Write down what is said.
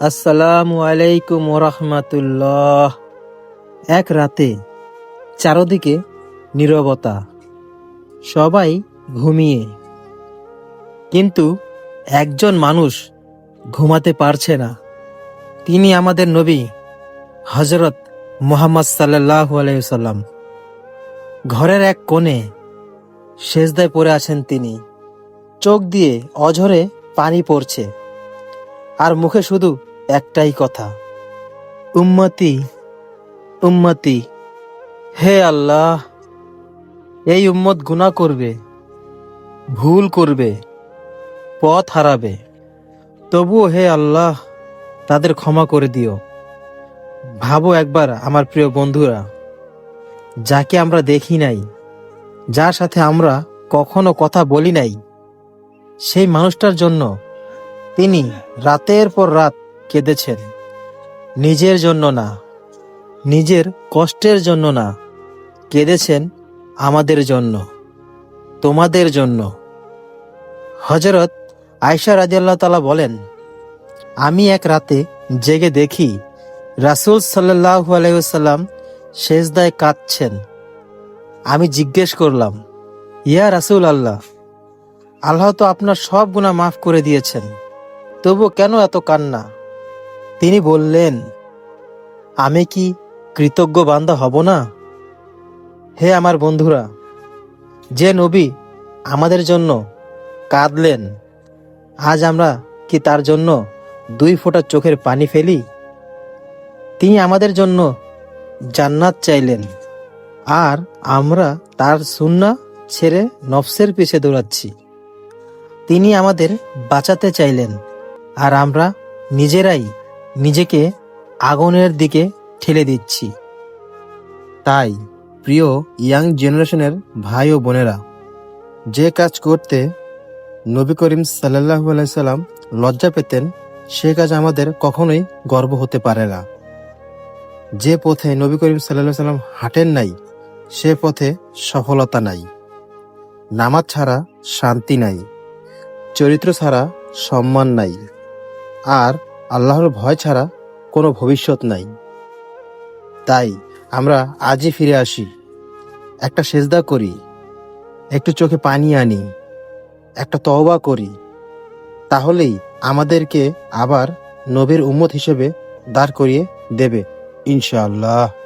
আসসালামু আলাইকুম ওরহমাতুল্লাহ। এক রাতে চারদিকে নীরবতা, সবাই ঘুমিয়ে। কিন্তু একজন মানুষ ঘুমাতে পারছে না। তিনি আমাদের নবী হজরত মোহাম্মদ সাল্লাহ আলাইসাল্লাম ঘরের এক কোণে সেজদায় পড়ে আছেন তিনি। চোখ দিয়ে অঝরে পানি পড়ছে। আর মুখে শুধু একটাই কথা। উম্মতি উম্মতি, হে আল্লাহ, এই উম্মত গুনাহ করবে, ভুল করবে, পথ হারাবে। তবুও হে আল্লাহ, তাদের ক্ষমা করে দিও। ভাবো একবার আমার প্রিয় বন্ধুরা, যাকে আমরা দেখি নাই, যার সাথে আমরা কখনো কথা বলি নাই, সেই মানুষটার জন্য তিনি রাতের পর রাত কেঁদেছেন। নিজের জন্য না, নিজের কষ্টের জন্য না, কেঁদেছেন আমাদের জন্য, তোমাদের জন্য। হজরত আয়সা রাজিয়াল্লাহ তালা বলেন, আমি এক রাতে জেগে দেখি রাসুল সাল্লাহ আলাইসাল্লাম শেষদায় কাঁদছেন। আমি জিজ্ঞেস করলাম, ইয়া রাসুল আল্লাহ আল্লাহ তো আপনার সব গুণা মাফ করে দিয়েছেন। তবু কেন এত কান্না? তিনি বললেন, আমি কি কৃতজ্ঞ বান্দা হব না? হে আমার বন্ধুরা, যে নবী আমাদের জন্য কাঁদলেন, আজ আমরা কি তার জন্য দুই ফোঁটা চোখের পানি ফেলি? তিনি আমাদের জন্য জান্নাত চাইলেন, আর আমরা তার সুন্না ছেড়ে নফসের পিছে দৌড়াচ্ছি। তিনি আমাদের বাঁচাতে চাইলেন আর আমরা নিজেরাই নিজেকে আগুনের দিকে ঠেলে দিচ্ছি। তাই, প্রিয় ইয়াং জেনারেশনের ভাই ও বোনেরা, যে কাজ করতে নবী করিম সাল্লাহু সাল্লাম লজ্জা পেতেন, সে কাজ আমাদের কখনোই গর্ব হতে পারে না। যে পথে নবী করিম সাল্লাহ সাল্লাম হাঁটেন নাই, সে পথে সফলতা নাই। নামাজ ছাড়া শান্তি নাই, চরিত্র ছাড়া সম্মান নাই। আর আল্লাহর ভয় ছাড়া কোনো ভবিষ্যৎ নাই। তাই আমরা আজই ফিরে আসি। একটা সেজদা করি, একটু চোখে পানি আনি, একটা তওবা করি। তাহলেই আমাদেরকে আবার নবীর উম্মত হিসেবে দাঁড় করিয়ে দেবে, ইনশাআল্লাহ।